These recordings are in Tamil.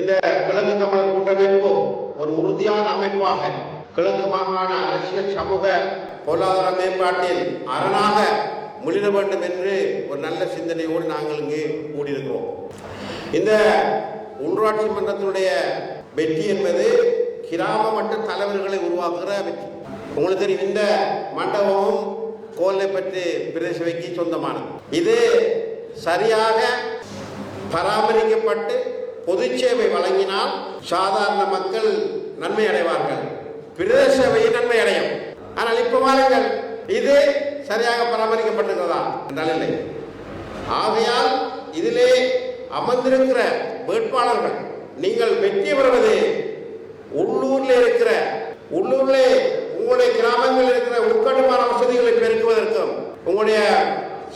இந்த கிழக்கு தமிழர் கூட்டமைப்பு ஒரு உறுதியான அமைப்பாக கிழக்கு மாகாண அரசியல் சமூக பொருளாதார மேம்பாட்டில் அரணாக முன்னிட வேண்டும் என்று ஒரு நல்ல சிந்தனையோடு நாங்கள் இங்கே கூடியிருக்கிறோம். இந்த உள்ளாட்சி மன்றத்தினுடைய வெற்றி என்பது கிராம மட்ட தலைவர்களை உருவாக்குகிற வெற்றி. உங்களுக்கு தெரியும் இந்த மண்டபமும் கோல்லைப்பட்டு பிரதேச சொந்தமானது. இது சரியாக பராமரிக்கப்பட்டு பொது சேவை வழங்கினால் சாதாரண மக்கள் நன்மை அடைவார்கள். பிரதேச சேவையை நன்மை அடையும். ஆனால் இப்ப வாருங்கள் இது சரியாக பராமரிக்கப்பட்டிருக்கிறதா? என்றால் இல்லை. ஆகையால் இதிலே அமர்ந்திருக்கிற வேட்பாளர்கள் நீங்கள் வெற்றி பெறுவது உள்ளூர்ல இருக்கிற உள்ளூர்ல உங்களுடைய கிராமங்களில் இருக்கிற உட்கட்டுமான வசதிகளை பெருக்குவதற்கும் உங்களுடைய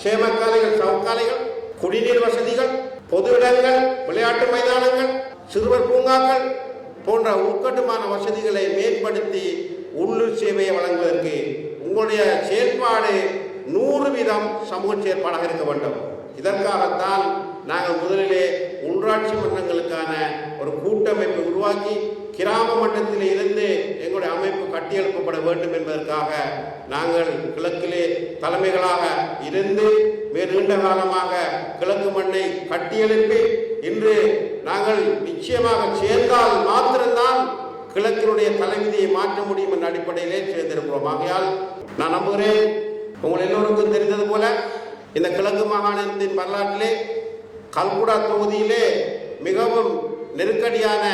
சேமக்காலைகள் சவுக்காலைகள் குடிநீர் வசதிகள் பொது இடங்கள் விளையாட்டு மைதானங்கள் சிறுவர் பூங்காக்கள் போன்ற உட்கட்டுமான வசதிகளை மேம்படுத்தி உள்ளூர் சேவையை வழங்குவதற்கு உங்களுடைய செயல்பாடு நூறு வீதம் சமூக செயற்பாடாக இருக்க வேண்டும். இதற்காகத்தான் நாங்கள் முதலிலே உள்ளாட்சி மன்றங்களுக்கான ஒரு கூட்டமைப்பை உருவாக்கி கிராம மட்டத்தில் இருந்து எங்களுடைய அமைப்பு கட்டியெழுப்பப்பட வேண்டும் என்பதற்காக நாங்கள் கிழக்கிலே தலைமைகளாக இருந்து நீண்ட காலமாக கிழக்கு மண்ணை கட்டியெழுப்பி இன்று நாங்கள் நிச்சயமாக சேர்ந்தால் மாத்திரம்தான் கிழக்கினுடைய தலைவிதியை மாற்ற முடியும் என்ற அடிப்படையிலே சேர்ந்திருக்கிறோம். ஆகையால் நான் நம்புகிறேன் உங்கள் எல்லோருக்கும் தெரிந்தது போல இந்த கிழக்கு மாகாணத்தின் வரலாற்றிலே கல்குடா தொகுதியிலே மிகவும் நெருக்கடியான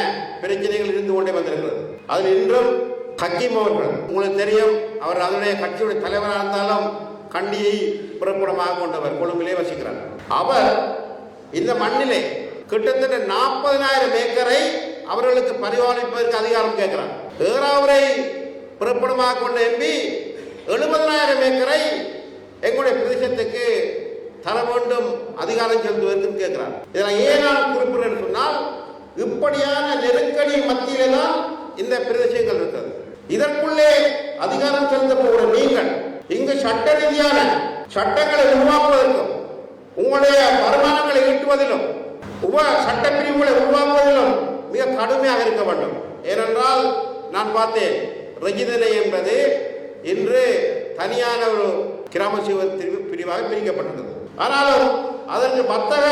பிரச்சனைகள் இருந்து கொண்டே வந்திருக்கிறது. அதில் இன்றும் ஹக்கீம் அவர்கள் உங்களுக்கு தெரியும் அவர் அதனுடைய கட்சியுடைய தலைவராக இருந்தாலும் கண்டியை புறப்படமாக கொண்டவர் கொழும்பிலே வசிக்கிறார். அவர் இந்த மண்ணிலே கிட்டத்தட்ட நாற்பதனாயிரம் ஏக்கரை அவர்களுக்கு பரிபாலிப்பதற்கு அதிகாரம் கேட்கிறார். ஏறாவரை புறப்படமாக கொண்ட எம்பி எழுபதனாயிரம் ஏக்கரை எங்களுடைய பிரதேசத்துக்கு தர வேண்டும் அதிகாரம் செலுத்துவதற்கு கேட்கிறார். இதில் ஏன் நான் குறிப்பிடுறேன் சொன்னால் இப்படியான நெருக்கடி மத்தியிலே தான் இந்த பிரதேசங்கள் இருக்கிறது. இதற்குள்ளே அதிகாரம் செலுத்த போகிற நீங்கள் இங்கு சட்ட ரீதியான சட்டங்களை உருவாக்குவதற்கும் உங்களுடைய வருமானங்களை ஈட்டுவதிலும் உப சட்ட பிரிவுகளை உருவாக்குவதிலும் மிக கடுமையாக இருக்க வேண்டும். ஏனென்றால் நான் பார்த்தேன் ரஜிதனை என்பது இன்று தனியான ஒரு கிராம சேவை பிரிவு- பிரிவாக பிரிக்கப்பட்டுள்ளது. ஆனாலும் அதற்கு வர்த்தக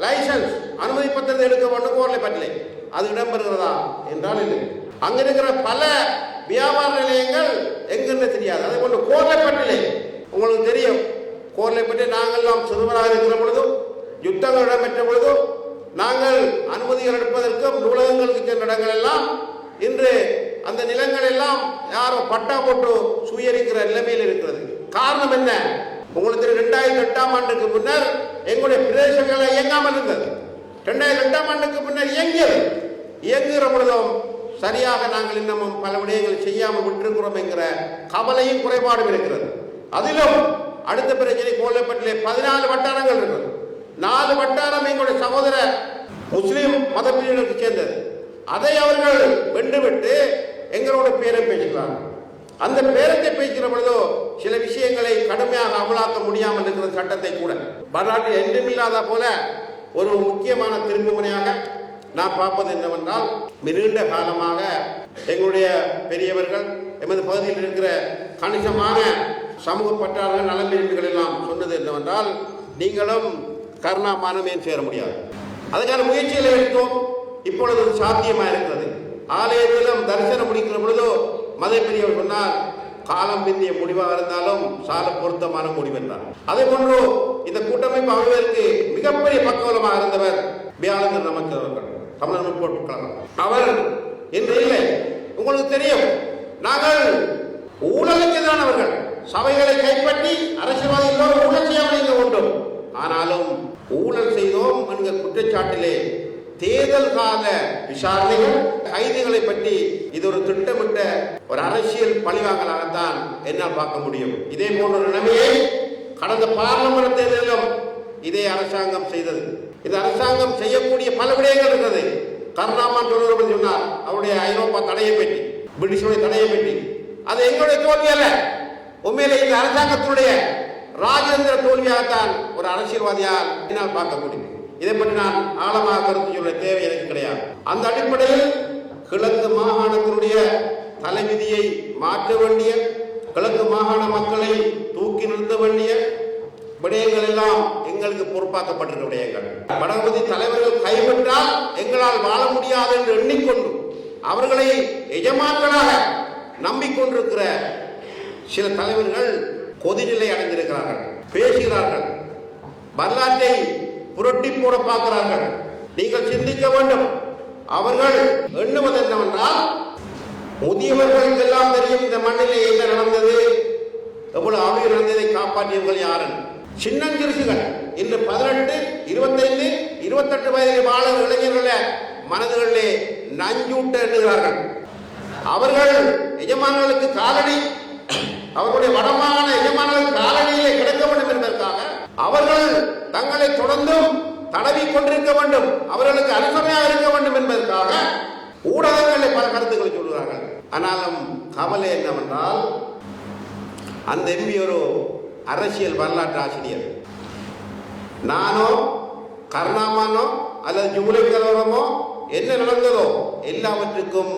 லைசன்ஸ் அனுமதி பத்திரத்தை எடுக்க வேண்டும் கோர்லை பற்றிலே அது இடம்பெறுகிறதா என்றால் இல்லை. அங்க இருக்கிற பல வியாபார நிலையங்கள் எங்கன்னு தெரியாது. அதே போன்று கோரலை பற்றிலே உங்களுக்கு தெரியும். கோர்லை பற்றி நாங்கள் நாம் சிறுவராக இருக்கிற பொழுதும் யுத்தங்கள் இடம்பெற்ற பொழுதும் நாங்கள் அனுமதிகள் எடுப்பதற்கும் நூலகங்களுக்கு சென்ற இடங்கள் எல்லாம் இன்று அந்த நிலங்கள் எல்லாம் யாரோ பட்டா போட்டு சுயரிக்கிற நிலைமையில் இருக்கிறது. காரணம் என்ன? உங்களுக்கு தெரியும் ரெண்டாயிரத்தி எட்டாம் ஆண்டுக்கு முன்னர் எங்களுடைய பிரதேசங்கள் இயங்காமல் இருந்தது. ரெண்டாயிரத்தி எட்டாம் ஆண்டுக்கு முன்னர் இயங்கியது. இயங்குகிற பொழுதும் சரியாக நாங்கள் இன்னமும் பல விடயங்கள் செய்யாமல் விட்டிருக்கிறோம் என்கிற கவலையும் குறைபாடும் இருக்கிறது. அதிலும் அடுத்த பிரச்சனை கோலப்பட்டிலே பதினாலு வட்டாரங்கள் இருக்கு நாலு வட்டாரம் எங்களுடைய சகோதர முஸ்லீம் மத பிரிவினருக்கு சேர்ந்தது. அதை அவர்கள் வென்றுவிட்டு எங்களோட பேரை பேசுகிறாங்க அந்த பேரத்தை பேசுகிற பொழுதோ சில விஷயங்களை கடுமையாக அமலாக்க முடியாமல் இருக்கிற சட்டத்தை கூட. வரலாற்றில் என்றுமில்லாத போல ஒரு முக்கியமான திருப்பு முறையாக நான் பார்ப்பது என்னவென்றால் நீண்ட காலமாக எங்களுடைய பெரியவர்கள் எமது பகுதியில் இருக்கிற கணிசமான சமூக பற்றாளர்கள் நலம்பிரிவுகள் எல்லாம் சொன்னது என்னவென்றால் நீங்களும் கருணா மானமேன் சேர முடியாது. அதுக்கான முயற்சிகளை எடுத்தோம். இப்பொழுது அது சாத்தியமா இருக்கிறது. ஆலயத்திலும் தரிசனம் முடிக்கிற பொழுதோ மத பெரியவர் சொன்னார் காலம் பிந்திய முடிவாக இருந்தாலும் சால பொருத்தமான முடிவு என்றார். அதே போன்று இந்த கூட்டமைப்பு அமைவதற்கு மிகப்பெரிய பக்கவலமாக இருந்தவர் பியானந்தர் நமக்கு அவர்கள் தமிழர் முற்போக்கு கழகம். அவர் இன்று இல்லை. உங்களுக்கு தெரியும் நாங்கள் ஊழலுக்கு அவர்கள். சபைகளை கைப்பற்றி அரசியல்வாதிகளோடு ஊழல் செய்யாமல் இருக்க வேண்டும். ஆனாலும் ஊழல் செய்தோம் என்கிற குற்றச்சாட்டிலே தேர்தல் கால விசாரணைகள் கைதுகளை பற்றி இது ஒரு திட்டமிட்ட ஒரு அரசியல் பழிவாங்கலாகத்தான் என்னால் பார்க்க முடியும். இதே போன்ற நிலைமையை கடந்த பாராளுமன்ற தேர்தலிலும் இதே அரசாங்கம் செய்தது. இது அரசாங்கம் செய்யக்கூடிய பல விடயங்கள் இருந்தது. கருணாமன் சொல்லுவது சொன்னார். அவருடைய ஐரோப்பா தடையை பற்றி பிரிட்டிஷோட தடையை பற்றி. அது எங்களுடைய தோல்வி அல்ல. உண்மையிலே இந்த அரசாங்கத்தினுடைய ராஜேந்திர தோல்வியாகத்தான் ஒரு அரசியல்வாதியால் என்னால் பார்க்க முடியும் இதை பற்றி நான் ஆழமாக கருத்து சொல்ல தேவை எனக்கு கிடையாது. அந்த அடிப்படையில் கிழக்கு மாகாணத்தினுடைய தலைவிதியை மாற்ற வேண்டிய கிழக்கு மாகாண மக்களை தூக்கி நிறுத்த வேண்டிய விடயங்கள் எல்லாம் எங்களுக்கு பொறுப்பாக்கப்பட்டிருக்க விடயங்கள். வடபகுதி தலைவர்கள் கைவிட்டால் எங்களால் வாழ முடியாது என்று எண்ணிக்கொண்டு அவர்களை எஜமான்களாக நம்பிக்கொண்டிருக்கிற சில தலைவர்கள் கொதிநிலை அடைந்திருக்கிறார்கள் பேசுகிறார்கள். வரலாற்றை புரட்டி போட பார்க்கிறார்கள். நீங்கள் சிந்திக்க வேண்டும். அவர்கள் எண்ணுவது என்னவென்றால் முதியவர்களுக்கு எல்லாம் தெரியும் இந்த மண்ணிலே என்ன நடந்தது. எவ்வளவு அவை நடந்ததை காப்பாற்றியவர்கள் யாரன்? சின்னஞ்சிறுசுகள். இன்று பதினெட்டு இருபத்தைந்து இருபத்தெட்டு வயதில் வாழும் இளைஞர்கள மனதுகளிலே நஞ்சூட்ட எண்ணுகிறார்கள். அவர்கள் எஜமானர்களுக்கு காலடி அவர்களுடைய வடமான எஜமானர்கள் காலடியிலே கிடக்க வேண்டும் என்பதற்காக அவர்கள் தங்களை தொடர்ந்தும் தடவி கொண்டிருக்க வேண்டும். அவர்களுக்கு அனுசமையாக இருக்க வேண்டும் என்பதற்காக ஊடகங்களில் பல கருத்துக்களை சொல்கிறார்கள். ஆனாலும் கவலை என்னவென்றால் அந்த எம்பி ஒரு அரசியல் வரலாற்று ஆசிரியர். நானோ கருணாமானோ அல்லது ஜூலை கலவரமோ என்ன நடந்ததோ எல்லாவற்றுக்கும்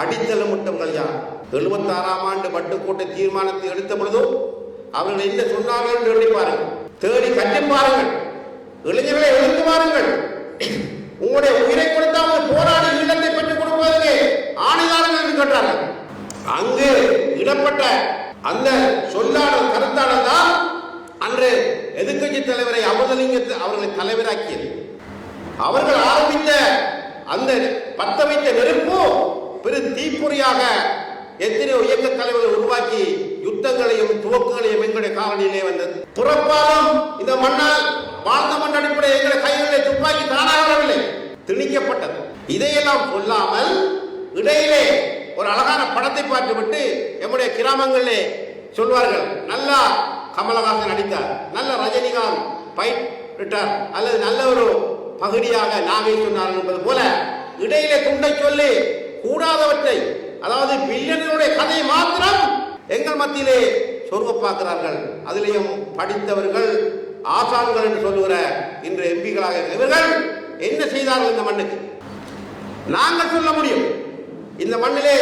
அடித்தளமிட்டவர்கள் யார்? எழுபத்தாறாம் ஆண்டு வட்டுக்கோட்டை தீர்மானத்தை எடுத்த பொழுதும் அவர்கள் என்ன சொன்னார்கள் என்று எண்ணி பாருங்கள். தேடி கட்டி பாருங்கள். இளைஞர்களை எழுந்து பாருங்கள். உங்களுடைய உயிரை கொடுத்தாமல் போராடி ஈழத்தை பெற்றுக் கொடுப்பதற்கு ஆணையாளர்கள் என்று கேட்டார்கள். அங்கு இடப்பட்ட அந்த சொல்லாளர் கருத்தாளர் தான் அன்று எதிர்க்கட்சி தலைவரை அமுதலிங்க அவர்களை தலைவராக்கியது. அவர்கள் ஆரம்பித்த அந்த பத்த வைத்த நெருப்பும் பெரும் தீப்பொறியாக எத்தனையோ இயக்க தலைவர்கள் உருவாக்கி யுத்தங்களையும் துவக்கங்களையும் எங்களுடைய காலனியிலே வந்தது. புறப்பாலும் இந்த மண்ணால் வாழ்ந்த மண் அடிப்படையில் எங்களை கைகளிலே துப்பாக்கி தானாக வரவில்லை திணிக்கப்பட்டது. இதையெல்லாம் சொல்லாமல் இடையிலே ஒரு அழகான படத்தை பார்த்துவிட்டு எம்முடைய கிராமங்களிலே சொல்வார்கள் நல்லா கமலஹாசன் நடித்தார் நல்ல ரஜினிகாந்த் பயிட்டார் அல்லது நல்ல ஒரு பகுதியாக நாகை சொன்னார் என்பது போல இடையிலே துண்டை சொல்லி கூடாதவற்றை அதாவது பில்லியனுடைய கதையை மாத்திரம் எங்கள் மத்தியிலே சொருக பார்க்கிறார்கள். அதிலேயும் படித்தவர்கள் ஆசான்கள் என்று சொல்லுகிற இன்று எம்பிகளாக இவர்கள் என்ன செய்தார்கள் இந்த மண்ணுக்கு? நாங்கள் சொல்ல முடியும். இந்த மண்ணிலே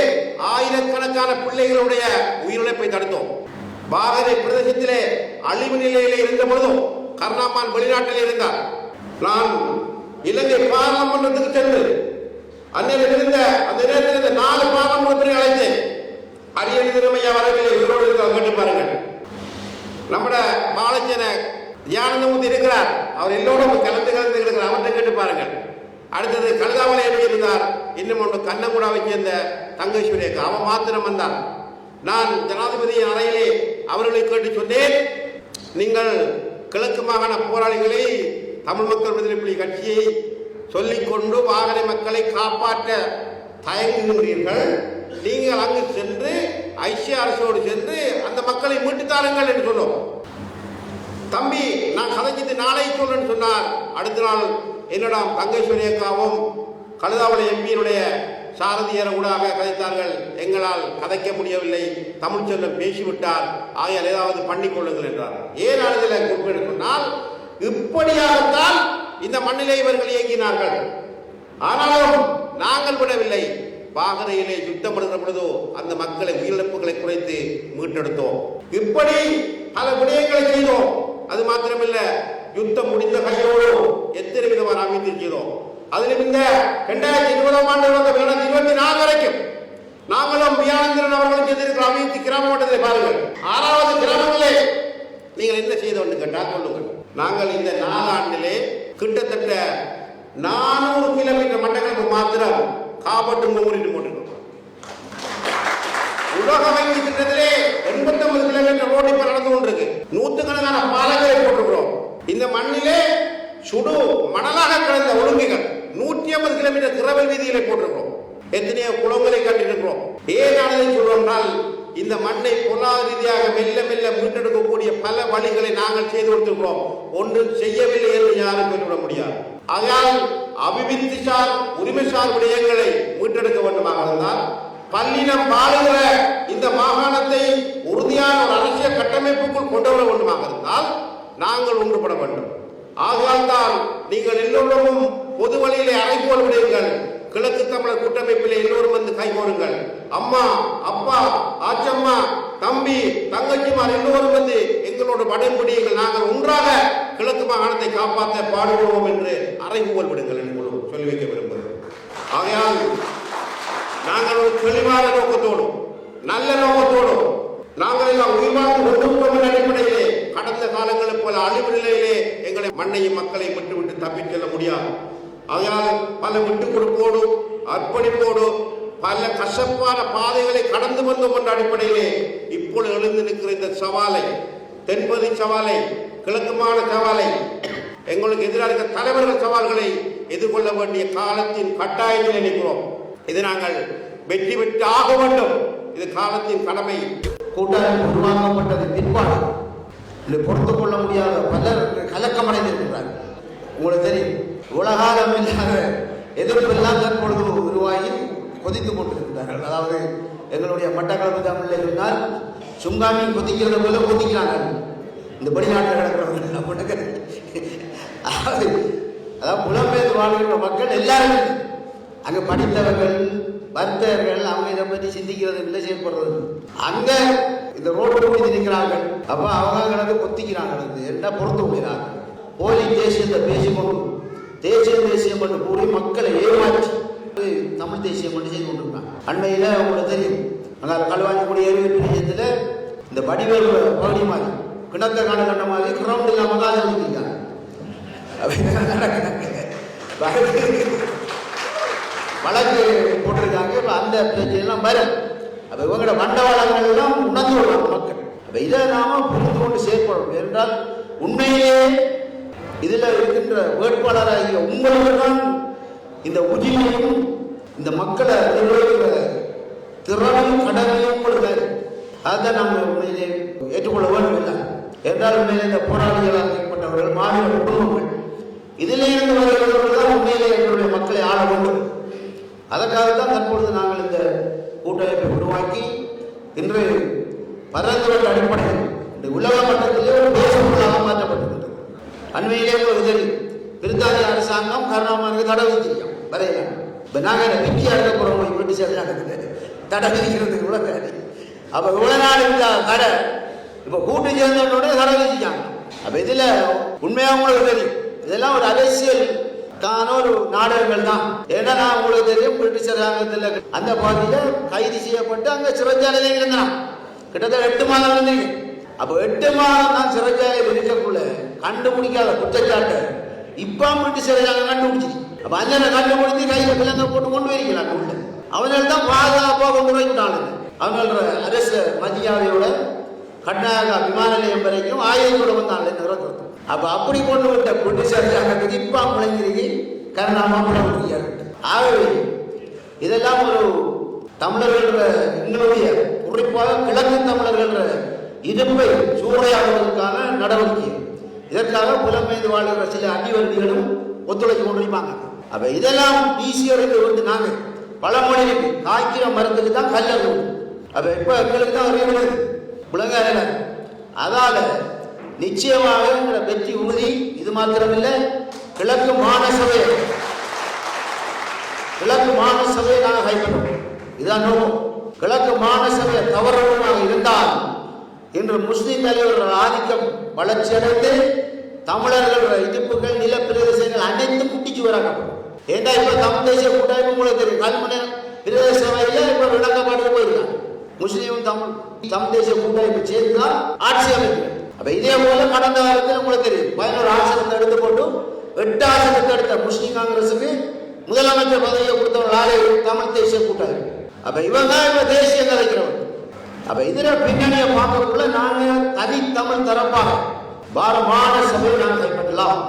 ஆயிரக்கணக்கான பிள்ளைகளுடைய உயிரிழப்பை தடுத்தோம். பாரதி பிரதேசத்திலே அழிவு நிலையிலே இருந்த பொழுதும் கருணாமான் வெளிநாட்டிலே இருந்தார். நான் இலங்கை பாராளுமன்றத்துக்கு சென்று அன்னையில் இருந்த அந்த நேரத்தில் இருந்த நாலு பாராளுமன்றத்தை அழைத்து அரியல் திறமையா வரவில்லை. உயிரோடு இருக்க கேட்டு பாருங்கள். நம்மட பாலச்சன தியானந்தமூர்த்தி இருக்கிறார். அவர் எல்லோரும் கலந்து கலந்து இருக்கிறார் அவர்கிட்ட கேட்டு பாருங்கள். அடுத்தது கழுதாமலை எப்படி இருந்தார். இன்னும் ஒன்று கண்ணங்குடாவை சேர்ந்த தங்கேஸ்வரி அவன் மாத்திரம் வந்தார் நான் ஜனாதிபதியின் அறையிலே அவர்களை கேட்டு சொன்னேன் நீங்கள் கிழக்கு மாகாண போராளிகளை தமிழ் மக்கள் விடுதலை புலி கட்சியை சொல்லிக்கொண்டு வாகன மக்களை காப்பாற்ற தயங்குகின்றீர்கள் நீங்கள் அங்கு சென்று ஐக்கிய அரசோடு சென்று அந்த மக்களை மீட்டு தாருங்கள் என்று சொன்னோம். தம்பி நான் கதைஞ்சது நாளை சொல்லுன்னு சொன்னார். அடுத்த நாள் என்னிடம் தங்கேஸ்வரி அக்காவும் கழுதாவளை எம்பியினுடைய சாரதியர் ஊடாக கதைத்தார்கள். எங்களால் கதைக்க முடியவில்லை. தமிழ் செல்வம் பேசிவிட்டார். ஆகையால் ஏதாவது பண்ணிக்கொள்ளுங்கள் என்றார். ஏன் அழுதில் குறிப்பிட சொன்னால் இப்படியாகத்தான் இந்த மண்ணிலே இவர்கள் இயங்கினார்கள். ஆனாலும் நாங்கள் விடவில்லை. பாகரையிலே யுத்தம் படுகிற பொழுதோ அந்த மக்களை உயிரிழப்புகளை குறைத்து மீட்டெடுத்தோம். இப்படி பல விடயங்களை செய்தோம். அது மாத்திரமில்ல யுத்தம் முடிந்த கையோடு எத்தனை விதமான அமைத்து செய்தோம். அதிலும் இந்த இரண்டாயிரத்தி இருபதாம் ஆண்டு வந்த இரண்டாயிரத்தி இருபத்தி நாலு வரைக்கும் நாங்களும் வியானந்திரன் அவர்களும் செய்திருக்கிற அமைத்து கிராம மட்டத்தை பாருங்கள். ஆறாவது கிராமங்களே நீங்கள் என்ன செய்தோம் கேட்டால் சொல்லுங்கள். நாங்கள் இந்த நாலாண்டிலே கிட்டத்தட்ட நானூறு கிலோமீட்டர் மட்டக்களப்பு மாத்திரம் காப்பட்டு ஊரிட்டு போட்டுருக்கோம். உலக வங்கி திட்டத்திலே எண்பத்தி ஒன்பது கிலோமீட்டர் ரோடு இப்ப நடந்து கொண்டிருக்கு. நூற்றுக்கணக்கான பாலங்களை போட்டிருக்கிறோம். இந்த மண்ணிலே சுடு மணலாக கிடந்த ஒழுங்குகள் நூற்றி ஐம்பது கிலோமீட்டர் திரவல் வீதிகளை போட்டிருக்கிறோம். எத்தனையோ குளங்களை கட்டிருக்கிறோம் ஏன் அதை சொல்றோம்னால் இந்த மண்ணை பொருளாதார ரீதியாக மெல்ல மெல்ல மீட்டெடுக்கக்கூடிய பல வழிகளை நாங்கள் செய்து கொடுத்திருக்கிறோம். ஒன்றும் செய்யவில்லை என்று யாரும் சொல்லிவிட முடியாது. ஆகையால் அபிவிருத்தி சார் உரிமை சார் விடயங்களை மீட்டெடுக்க வேண்டுமாக இருந்தால் பல்லினம் வாழுகிற இந்த மாகாணத்தை உறுதியான ஒரு அரசியல் கட்டமைப்புக்குள் கொண்டு வர வேண்டுமாக இருந்தால் நாங்கள் ஒன்றுபட வேண்டும். ஆகையால் தான் நீங்கள் எல்லோரும் பொது வழியிலே அறைகோல் விடுங்கள். கிழக்கு தமிழர் கூட்டமைப்பில் எல்லோரும் வந்து கைகோருங்கள் அம்மா ஆச்சம்மா தம்பி தங்கச்சிமார் எல்லோரும் வந்து எங்களோட படைமுடியுங்கள் நாங்கள் ஒன்றாக கிழக்கு மாகாணத்தை காப்பாற்ற பாடுபடுவோம் என்று அறைகூவல் விடுங்கள் என்று சொல்லி வைக்க விரும்புகிறேன் ஆகையால் நாங்கள் ஒரு தெளிவான நோக்கத்தோடும் நல்ல நோக்கத்தோடும் நாங்கள் எல்லாம் உயிர்வாழ்ந்து கொண்டிருப்போம் அடிப்படையிலே கடந்த காலங்களைப் போல அழிவு நிலையிலே எங்களை மண்ணையும் மக்களையும் விட்டுவிட்டு தப்பிச் செல்ல முடியாது. ஆகையால் பல விட்டுக் கொடுப்போடும் அர்ப்பணிப்போடும் பல கசப்பான பாதைகளை கடந்து வந்தோம் என்ற அடிப்படையிலே இப்பொழுது எழுந்து நிற்கிற இந்த சவாலை தென்பதி சவாலை கிழக்குமான சவாலை எங்களுக்கு எதிராக இருக்கிற தலைவர்கள் சவால்களை எதிர்கொள்ள வேண்டிய காலத்தின் கட்டாயத்தில் நினைக்கிறோம். இது நாங்கள் வெற்றி பெற்று ஆக வேண்டும். இது காலத்தின் கடமை. கூட்டமைப்பு உருவாக்கப்பட்டது பின்பாடு இது பொறுத்து கொள்ள முடியாத பலர் கலக்கமடைந்திருக்கிறார்கள். உங்களுக்கு தெரியும் உலகாலம் இல்லாத எதிர்ப்பெல்லாம் தற்பொழுது உருவாகி கொதித்து கொண்டிருக்கிறார்கள் அதாவது எங்களுடைய மட்டக்களப்பு தமிழில் சொன்னால் சுங்காமி கொதிக்கிறத போல கொதிக்கிறாங்க. இந்த வெளிநாட்டில் நடக்கிறவங்க அப்படின்னு அதாவது அதாவது புலம்பெயர்ந்து வாழ்கின்ற மக்கள் எல்லாருமே அங்கே படித்தவர்கள் பக்தர்கள் அவங்க இதை பற்றி சிந்திக்கிறது இல்லை செயல்படுறது அங்கே இந்த ரோடு முடிஞ்சு நிற்கிறார்கள். அப்போ அவங்க கிடந்து கொத்திக்கிறாங்க என்ன பொறுத்து விடுகிறார்கள் போலி தேசியத்தை பேசிக்கொண்டு தேசிய தேசியம் என்று கூறி மக்களை ஏமாற்றி தமிழ் தேசியம் கொண்டு செய்து கொண்டிருக்காங்க அண்மையில் உங்களுக்கு தெரியும். அங்கே களுவாஞ்சிக்குடி எரிவு பிரியத்தில் இந்த வடிவேல் பகுதி மாதிரி கிணத்த காண கண்ட மாதிரி கிரவுண்ட் இல்லாமல் தான் இருக்காங்க. வழக்கு போட்டிருக்காங்க. இப்போ அந்த பிரச்சனைலாம் வரும். அப்போ இவங்களோட மண்டவாளங்கள் எல்லாம் உணர்ந்து கொள்வாங்க மக்கள். அப்போ இதை நாம புரிந்து கொண்டு செயற்படணும். என்றால் உண்மையிலேயே இதில் இருக்கின்ற வேட்பாளராகிய உங்களுக்கு தான் இந்த உரிமையும் இந்த மக்களை நிர்வகிக்கிற திறமையும் கடமையும் உங்களுக்கு அதை நம்ம உண்மையிலே ஏற்றுக்கொள்ள வேண்டும் இல்லை என்றால் உண்மையிலே இந்த போராளிகளாக ஏற்பட்டவர்கள் மாநில குடும்பங்கள் இதிலே இருந்து வருகிறவர்கள் தான் உண்மையிலே எங்களுடைய மக்களை ஆள வேண்டும். அதற்காகத்தான் தற்பொழுது நாங்கள் இந்த கூட்டமைப்பை உருவாக்கி இன்று பரந்துவட்ட அடிப்படையில் இந்த உலக மட்டத்திலே ஒரு தேசப்பொருளாக மாற்றப்பட்டிருக்கிறது அண்மையிலே ஒரு தெரியும் பிரித்தானிய அரசாங்கம் கருணாமனுக்கு தடை செய்யும் வரைய இப்போ நாங்கள் பிடியா இருக்க போகிறோம் பிரிட்டிஷ் அரசாங்கத்துக்கு தடை விதிக்கிறதுக்கு கூட வேலை அப்போ இவ்வளோ நாள் இந்த கடை இப்போ கூட்டு சேர்ந்தோடனே தடை விதிச்சாங்க அப்போ இதில் உண்மையாக உங்களுக்கு தெரியும். இதெல்லாம் ஒரு அரசியல். தான ஒரு நாடகங்கள் தான். ஏன்னா நான் உங்களுக்கு தெரியும் பிரிட்டிஷ் அரசாங்கத்தில் அந்த பகுதியில் கைது செய்யப்பட்டு அங்கே சிறைச்சாலையில் இருந்தான் கிட்டத்தட்ட எட்டு மாதம் இருந்தீங்க அப்போ எட்டு மாதம் தான் சிறைச்சாலையில் இருக்கக்குள்ள கண்டுபிடிக்காத குற்றச்சாட்டு இப்போ பிரிட்டிஷ் அரசாங்கம் கண்டுபிடிச்சிருக்கு. அப்போ அண்ணனை கண்டுபிடிச்சி கையில் பிள்ளைங்க போட்டு கொண்டு வரீங்களா உள்ள அவனால தான் பாதுகாப்பாக கொண்டு வைக்கிறானுங்க அவங்களோட அரசு மதியாவையோட கர்நாடகா விமான நிலையம் வரைக்கும் ஆயுதத்தோட வந்தாங்க நிறுவனம் அப்ப அப்படி கொண்டு விட்ட பிரிட்டிஷ் அரசாங்கத்துக்கு இப்ப முளைஞ்சிருக்கு கருணாமா முடியாது ஆகவே இதெல்லாம் ஒரு தமிழர்கள எங்களுடைய குறிப்பாக கிழக்கு தமிழர்கள இருப்பை சூறையாடுவதற்கான நடவடிக்கை. இதற்காக புலம்பெயர்ந்து வாழ்கிற சில அடிவருடிகளும் ஒத்துழைத்து கொண்டிருப்பாங்க. அப்ப இதெல்லாம் ஈஸியருக்கு வந்து நாங்க பழமொழி இருக்கு காய்க்கிற மரத்துக்கு தான் கல் கல்லு அப்ப இப்ப எங்களுக்கு தான் அறிவு விளங்காத அதால நிச்சயமாக எங்களை வெற்றி உறுதி இது மாத்திரமில்லை கிழக்கு மாநசபை கிழக்கு மாநசபையை நாங்கள் கைப்பற்றோம். இதான் நோக்கம். கிழக்கு மாநசபை தவறுமாக இருந்தால் இன்று முஸ்லிம் தலைவர்கள் ஆதிக்கம் வளர்ச்சியடைந்து தமிழர்கள் இடிப்புகள் நிலப்பிரதேசங்கள் அனைத்தும் குட்டிச்சு வராங்க ஏண்டா இப்ப தமிழ் தேசிய கூட்டமைப்பு உங்களுக்கு தெரியும்? கல்முனை பிரதேச சபையில இப்ப விளக்கப்பாடு போயிருக்காங்க. முஸ்லீம் தமிழ் தமிழ் தேசிய கூட்டமைப்பு சேர்ந்து தான் ஆட்சி அமைக்கிறது அப்ப இதே போல கடந்த காலத்தில் உங்களுக்கு தெரியும். பதினோரு ஆசனத்தை எடுத்து போட்டு எட்டு ஆசனத்தை எடுத்த முஸ்லீம் காங்கிரசுக்கு முதலமைச்சர் பதவியை கொடுத்தவங்க ஆளே தமிழ் தேசிய கூட்டமைப்பு. அப்ப இவங்க தான் இப்ப தேசிய கலைக்கிறவன் அப்ப இதுல பின்னணியை பார்க்கக்குள்ள நாங்க தனி தமிழ் தரப்பாக பாரமான சபையை நாங்கள் கைப்பற்றலாம்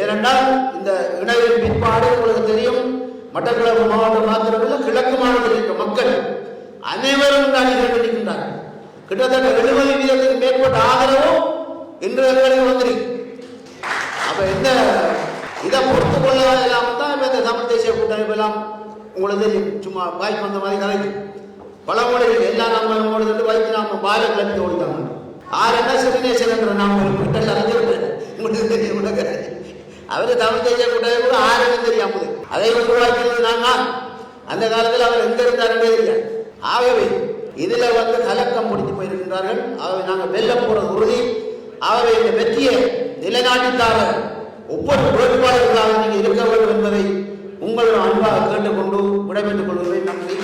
ஏனென்றால் இந்த இணையின் பிற்பாடு உங்களுக்கு தெரியும் மட்டக்களப்பு மாவட்டம் மாத்திரமல்ல கிழக்கு மாநிலத்தில் இருக்க மக்கள் அனைவரும் இந்த அணிகள் இருக்கின்றார்கள் கிட்டத்தட்ட எழுபது வீதத்துக்கு மேற்பட்ட ஆதரவும் இன்று எங்களுக்கு வந்திருக்கு. அப்ப இந்த இதை பொறுத்து கொள்ள இல்லாம தான் இப்போ இந்த தமிழ் தேசிய கூட்டமைப்பு எல்லாம் உங்களுக்கு சும்மா வாய்ப்பு வந்த மாதிரி கலைக்கு. மொழிகள் எல்லா நம்ம நம்மளோட வாய்ப்பு நாம பால கிளம்பி ஆறு என்ன சிறுநேசன் என்ற நாம கிட்ட அறிஞர் உங்களுக்கு தெரியும் உலக அவர் தவறு செய்யக்கூடாது கூட ஆறுன்னு தெரியாமல் அதை உருவாக்கியது நான் அந்த காலத்தில் அவர் எங்க இருந்தார் தெரியாது. ஆகவே இதுல வந்து கலக்கம் முடித்து போயிருக்கின்றார்கள். ஆகவே நாங்கள் வெல்ல போற உறுதி. ஆகவே இந்த வெற்றியை நிலைநாட்டித்தார ஒவ்வொரு வேட்பாளர்களாக நீங்கள் இருக்க வேண்டும் என்பதை உங்களுடன் அன்பாக கேட்டுக்கொண்டு விடைபெற்றுக் கொள்வதை நன்றி.